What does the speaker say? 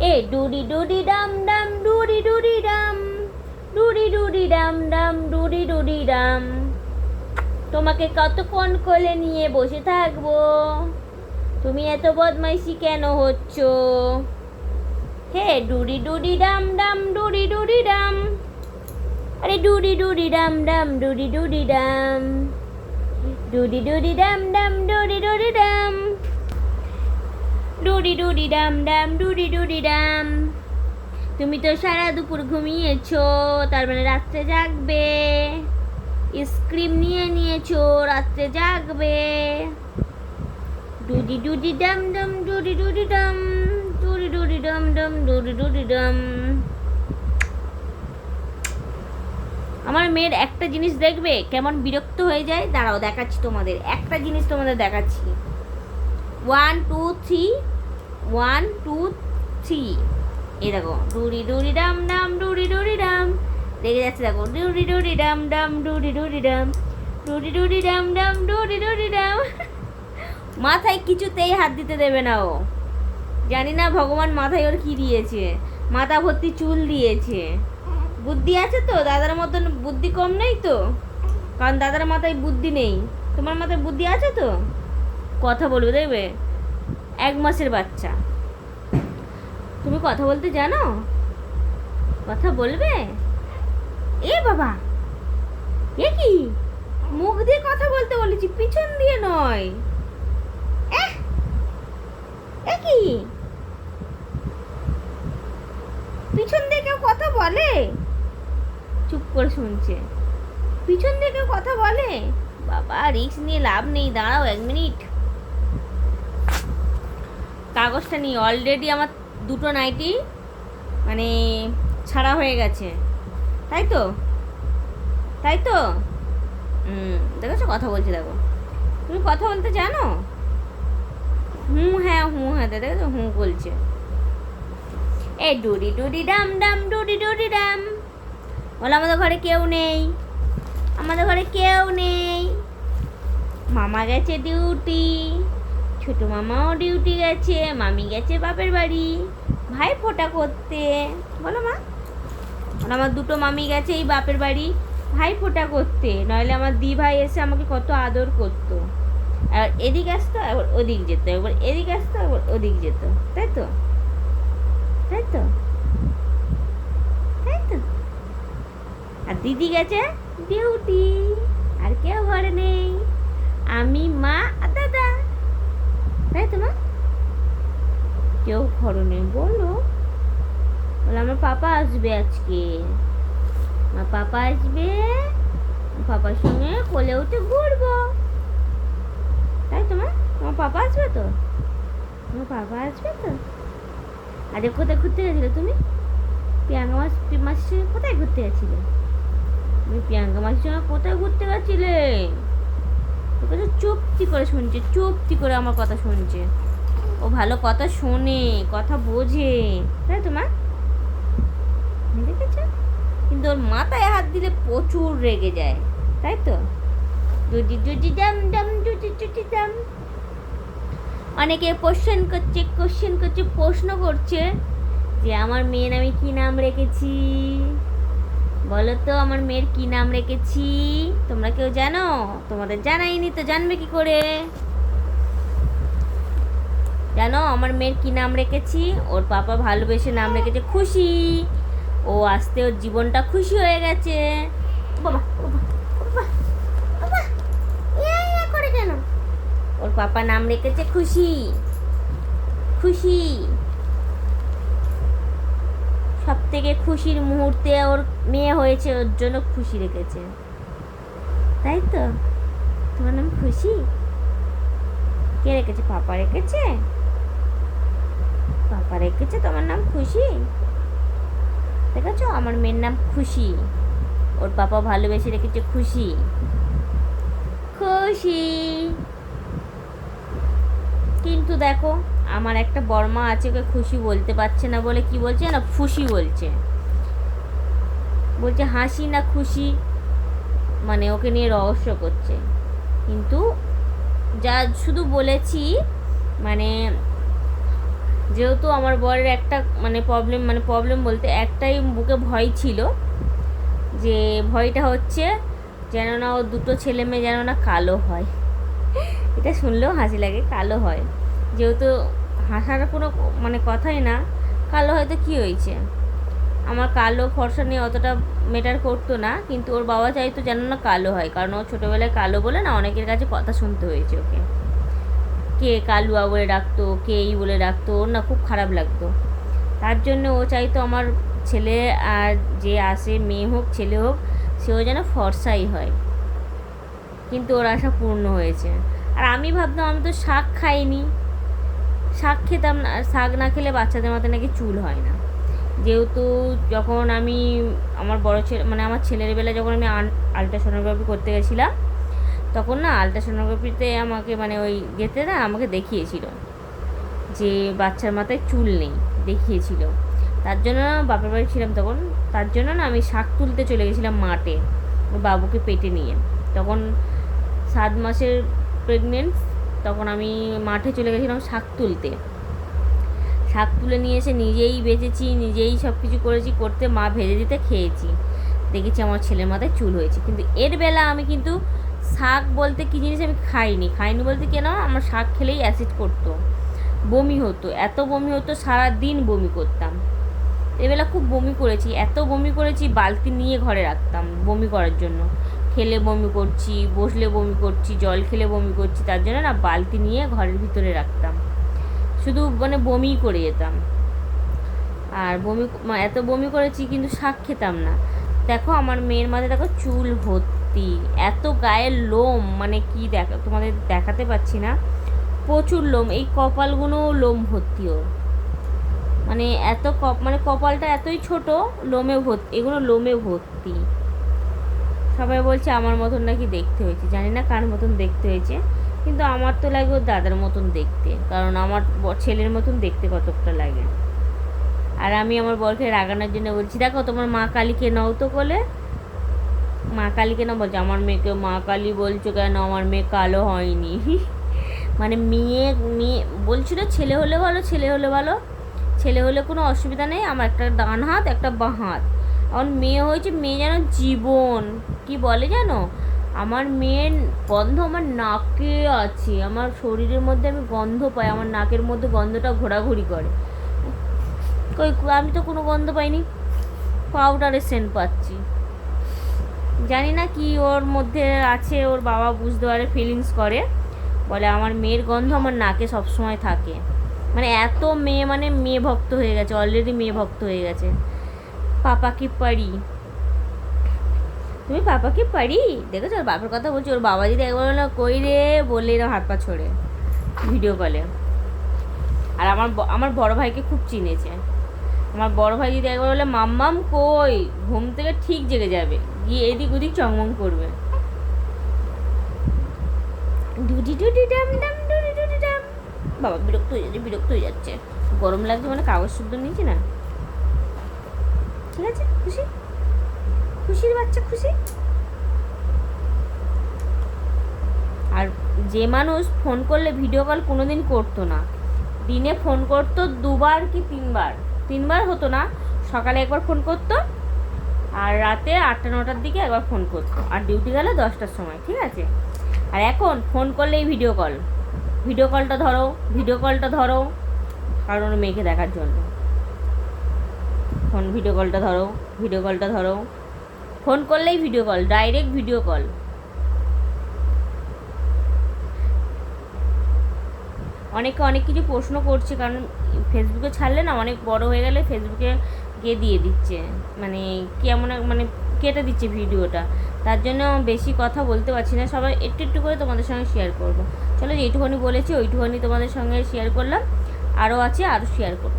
এ ডুডি ডুডি ডাম ডাম ডুডি ডুডি ডাম ডুডি ডুডি ডাম ডাম ডুডি ডুডি ডাম তোমাকে কতক্ষণ কোলে নিয়ে বসে থাকব তুমি এত বদমাইশি কেন হচ্ছ হে ডুডি ডুডি ডাম ডাম ডুডি ডুডি ডাম আরে ডুডি ডুডি ডাম ডাম ডুডি ডুডি ডাম ডুডি ডুডি ডাম ডাম ডুডি ডুডি ডাম ডুডি ডুডি ডাম ডাম ডুডি ডুডি ডাম তুমি তো সারা দুপুর ঘুমিয়েছো, তার মানে রাত্রে জাগবে। স্ক্রিম নিয়ে নিয়েছো, রাত্রে জাগবে। ডুডি ডুডি ডাম ডাম ডুডি ডুডি ডাম ডুডি ডুডি ডাম ডাম ডুডি ডুডি ডাম আমার মেয়ের একটা জিনিস দেখবে, কেমন বিরক্ত হয়ে যায়? দাঁড়াও, দেখাচ্ছি তোমাদের। একটা জিনিস তোমাদের দেখাচ্ছি। One two three one two three এই দেখো, ডুরি ডুরি, ডাম ডাম, ডুরি ডুরি, ডাম। দেখে যাচ্ছে দেখো, ডুরি ডুরি, ডাম ডাম, ডুরি ডুরি, ডাম। ডুরি ডুরি, ডাম ডাম, ডুরি ডুরি, ডাম। মাথায় কিছুতেই হাত দিতে দেবে না ও। জানি না ভগবান মাথায় ওর কি দিয়েছে। মাথা ভর্তি চুল দিয়েছে। বুদ্ধি আছে তো? দাদার মতন বুদ্ধি কম নেই তো? কারণ দাদার মাথায় বুদ্ধি নেই। তোমার মাথায় বুদ্ধি আছে তো? কথা বলবে দেখবে? এক মাসের বাচ্চা। তুমি কথা বলতে জানো? কথা বলবে? এ বাবা! এ কি? মুখ দিয়ে কথা বলতে বলেছি, পিছন দিয়ে নয়! এ কি? পিছন দিয়ে কেউ কথা বলে? চুপ করে শুনছে। পিছন দিয়ে কেউ কথা বলে? বাবা রিক্স নিয়ে লাভ নেই, দাঁড়াও এক মিনিট কাগজটা নিয়ে অলরেডি আমার দুটো নাইটি মানে ছাড়া হয়ে গেছে। তাই তো? তাই তো? দেখেছ? কথা বলছি, দেখো। তুমি কথা বলতে জানো? হুম হ্যাঁ হুঁ হ্যাঁ দেখেছ? হুঁ বলছে। এ ডুডি ডুডি ডাম ডাম, ডুডি ডুডি ডাম। বলে, আমাদের ঘরে কেউ নেই। আমাদের ঘরে কেউ নেই। মামা গেছে ডিউটি ছোট মামাও ডিউটি গেছে, মামি গেছে বাপের বাড়ি। ভাই ফোটা করতে। বলো মা। আমার দুটো মামি গেছে এই বাপের বাড়ি। ভাই ফোটা করতে। নইলে আমার দি ভাই এসে আমাকে কত আদর করতো। আর এদিক আসতো একবার ওদিক যেত। এবার এদিক আসতো একবার ওদিক যেত। তাই তো? তাই তো? তাই তো? আর দিদি গেছে ডিউটি আর কেউ ঘরে নেই। আমি, মা আর তাই তো মা কেউ ঘরে নেই। বলো। বলে, আমার পাপা আসবে আজকে। আমার পাপা আসবে, পাপার সঙ্গে কোলে উঠে ঘুরবো। তাই তো মা তোমার পাপা আসবে তো? আমার পাপা আসবে তো? আরে, কোথায় ঘুরতে গেছিলে তুমি? প্রিয়াঙ্কা মাস, মাসির সঙ্গে কোথায় ঘুরতে গেছিলে? তুমি প্রিয়াঙ্কা মাসির সঙ্গে কোথায় ঘুরতে গেছিলে? তোকে তো চুপটি করে শুনছে, চুপটি করে আমার কথা শুনছে। ও ভালো কথা শোনে, কথা বোঝে। তাই তো, মা? কিন্তু ওর মাথায় হাত দিলে প্রচুর রেগে যায়। তাই তো? ডুডি ডুডি ডাম ডাম ডুডি ডুডি ডাম অনেকে কোশ্চেন করছে কোশ্চেন করছে, প্রশ্ন করছে যে আমার মেয়ের আমি কি নাম রেখেছি? বলো তো আমার মেয়ের কি নাম রেখেছি? তোমরা কেউ জানো? তোমাদের জানাইনি তো জানবে কি করে? জানো আমার মেয়ের কি নাম রেখেছি? ওর পাপা ভালোবেসে নাম রেখেছে খুশি। ও আসতে ওর জীবনটা খুশি হয়ে গেছে। বাবা ওর পাপা নাম রেখেছে খুশি। খুশি। থেকে খুশির মুহূর্তে ওর মেয়ে হয়েছে, ওর জন্য খুশি রেখেছে। তাই তো? তোমার নাম খুশি? কে রেখেছে? পাপা রেখেছে? পাপা রেখেছে? তোমার নাম খুশি? দেখেছ? আমার মেয়ের নাম খুশি। ওর পাপা ভালোবেসে রেখেছে খুশি। খুশি। কিন্তু দেখো আমার একটা বর্মা আছে, ওকে খুশি বলতে পারছে না বলে কি বলছে না খুশি বলছে। বলছে হাসি না খুশি মানে ওকে নিয়ে রহস্য করছে। কিন্তু যা শুধু বলেছি মানে যেহেতু আমার বরের একটা মানে প্রবলেম মানে প্রবলেম বলতে একটাই বুকে ভয় ছিল, যে ভয়টা হচ্ছে যেন না ও দুটো ছেলে মেয়ে যেন না কালো হয়। এটা শুনলেও হাসি লাগে, কালো হয়। যেহেতু হাসার কোনো মানে কথাই না। কালো হয়তো কী হয়েছে? আমার কালো ফর্সা নিয়ে অতটা মেটার করতো না, কিন্তু ওর বাবা চাইতো যেন না কালো হয়, কারণ ও ছোটোবেলায় কালো বলে না অনেকের কাছে কথা শুনতে হয়েছে ওকে। কে কালুয়া বলে ডাকতো, কে এই বলে ডাকতো, ওর না খুব খারাপ লাগতো। তার জন্য ও চাইতো আমার ছেলে আর যে আসে মেয়ে হোক, ছেলে হোক, সেও যেন ফর্সাই হয়। কিন্তু ওর আশা পূর্ণ হয়েছে। আর আমি ভাবতাম আমি তো শাক খাইনি। শাক খেতাম না, শাক না খেলে বাচ্চাদের মাথায় নাকি চুল হয় না। যেহেতু যখন আমি আমার বড় ছেলে মানে আমার ছেলের বেলা যখন আমি আলট্রাসোনোগ্রাফি করতে গেছিলাম, তখন না আলট্রাসোনোগ্রাফিতে আমাকে মানে ওই যেতে না আমাকে দেখিয়েছিল যে বাচ্চার মাথায় চুল নেই, দেখিয়েছিল। তার জন্য বাপের বাড়ি ছিলাম তখন, তার জন্য না আমি শাক তুলতে চলে গেছিলাম মাঠে, ওর বাবুকে পেটে নিয়ে। তখন সাত মাসের প্রেগনেন্ট তখন আমি মাঠে চলে গেছিলাম শাক তুলতে। শাক তুলে নিয়ে এসে নিজেই বেঁচেছি, নিজেই সব কিছু করেছি, করতে মা ভেজে দিতে খেয়েছি। দেখেছি আমার ছেলের মাথায় চুল হয়েছে। কিন্তু এর বেলা আমি কিন্তু শাক বলতে কী জিনিস আমি খাইনি। খাইনি বলতে কেন আমার শাক খেলেই অ্যাসিড করতো। বমি হতো, এত বমি হতো সারা দিন বমি করতাম। এবেলা খুব বমি করেছি, এত বমি করেছি, বালতি নিয়ে ঘরে রাখতাম বমি করার জন্য। খেলে বমি করছি, বসলে বমি করছি, জল খেলে বমি করছি, তার জন্য না বালতি নিয়ে ঘরের ভিতরে রাখতাম। শুধু মানে বমিই করে যেতাম। আর বমি এত বমি করেছি কিন্তু শাক খেতাম না। দেখো আমার মেয়ের মাথায় দেখো চুল ভর্তি, এত গায়ের লোম মানে কি দেখা, তোমাদের দেখাতে পাচ্ছি না। প্রচুর লোম, এই কপালগুলো লোম ভর্তি ওর। মানে এত কপ মানে কপালটা এতই ছোট, লোমে ভর্তি, এগুলো লোমে ভর্তি। সবাই বলছে আমার মতন নাকি দেখতে হয়েছে। জানি না কার মতন দেখতে হয়েছে, কিন্তু আমার তো লাগে ওর দাদার মতন দেখতে, কারণ আমার ছেলের মতন দেখতে কতকটা লাগে। আর আমি আমার বরকে রাগানোর জন্য বলছি, দেখো তোমার মা কালীকে নাও তো কোলে। মা কালীকে না বলছে, আমার মেয়েকে মা কালী বলছো কেন? আমার মেয়ে কালো হয়নি। মানে মেয়ে মেয়ে, বলছিল ছেলে হলে ভালো, ছেলে হলে ভালো। ছেলে হলে কোনো অসুবিধা নেই, আমার একটা ডান হাত, একটা বাঁ হাত। এখন মেয়ে হয়েছে, মেয়ে যেন জীবন। কি বলে জানো? আমার মেয়ের গন্ধ আমার নাকে আছে। আমার শরীরের মধ্যে আমি গন্ধ পাই, আমার নাকের মধ্যে গন্ধটা ঘোরাঘুরি করে। আমি তো কোনো গন্ধ পাইনি। পাউডারের সেন্ট পাচ্ছি। জানি না কি ওর মধ্যে আছে, ওর বাবা বুঝতে পারে ফিলিংস করে। বলে আমার মেয়ের গন্ধ আমার নাকে সবসময় থাকে। মানে এত মেয়ে মানে মেয়ে ভক্ত হয়ে গেছে অলরেডি মেয়ে ভক্ত হয়ে গেছে। পাপা কি পারি। তুমি পাপা কি পারি? দেখেছ? ওর বাপের কথা বলছি। ওর বাবা যদি একবার বলল কই রে? বললে এরকম হাত পা ছড়ে। ভিডিও কলে। আর আমার আমার বড় ভাইকে খুব চিনেছে। আমার বড় ভাই যদি একবার বলে, মাম্মাম, কই? ঘুম থেকে ঠিক জেগে যাবে। গিয়ে এদিক ওদিক চংমং করবে। বাবা, বিরক্ত হয়ে যাচ্ছে, বিরক্ত হয়ে যাচ্ছে। গরম লাগছে মানে কাগজ শুদ্ধ নিয়েছি না? ঠিক আছে খুশি? খুশির বাচ্চা খুশি? আর যে মানুষ ফোন করলে ভিডিও কল কোনোদিন করতো না। দিনে ফোন করতো দুবার কি তিনবার? তিনবার হতো না। সকালে একবার ফোন করতো আর রাতে আটটা, নটার দিকে একবার ফোন করতো। আর ডিউটি গেলে দশটার সময়, ঠিক আছে? আর এখন ফোন করলেই ভিডিও কল ভিডিও কলটা ধরো ভিডিও কলটা ধরো, কারণ মেয়েকে দেখার জন্য। ফোন ভিডিও কলটা ধরো, ভিডিও কলটা ধরো। ফোন করলেই video call, direct video call. অনেকে অনেক কিছু প্রশ্ন করছে, কারণ ফেসবুকে ছাড়লে না অনেক বড় হয়ে গেলে ফেসবুকে গিয়ে দিয়ে দিচ্ছে। মানে কেমন মানে কেটে দিচ্ছে ভিডিওটা। তার জন্য বেশি কথা বলতে পারছি না। সবাই একটু একটু করে তোমাদের সঙ্গে শেয়ার করব। চলো যেইটুখানি বলেছি ওইটুখানি তোমাদের সঙ্গে শেয়ার করলাম। আরও আছে আরও শেয়ার করব।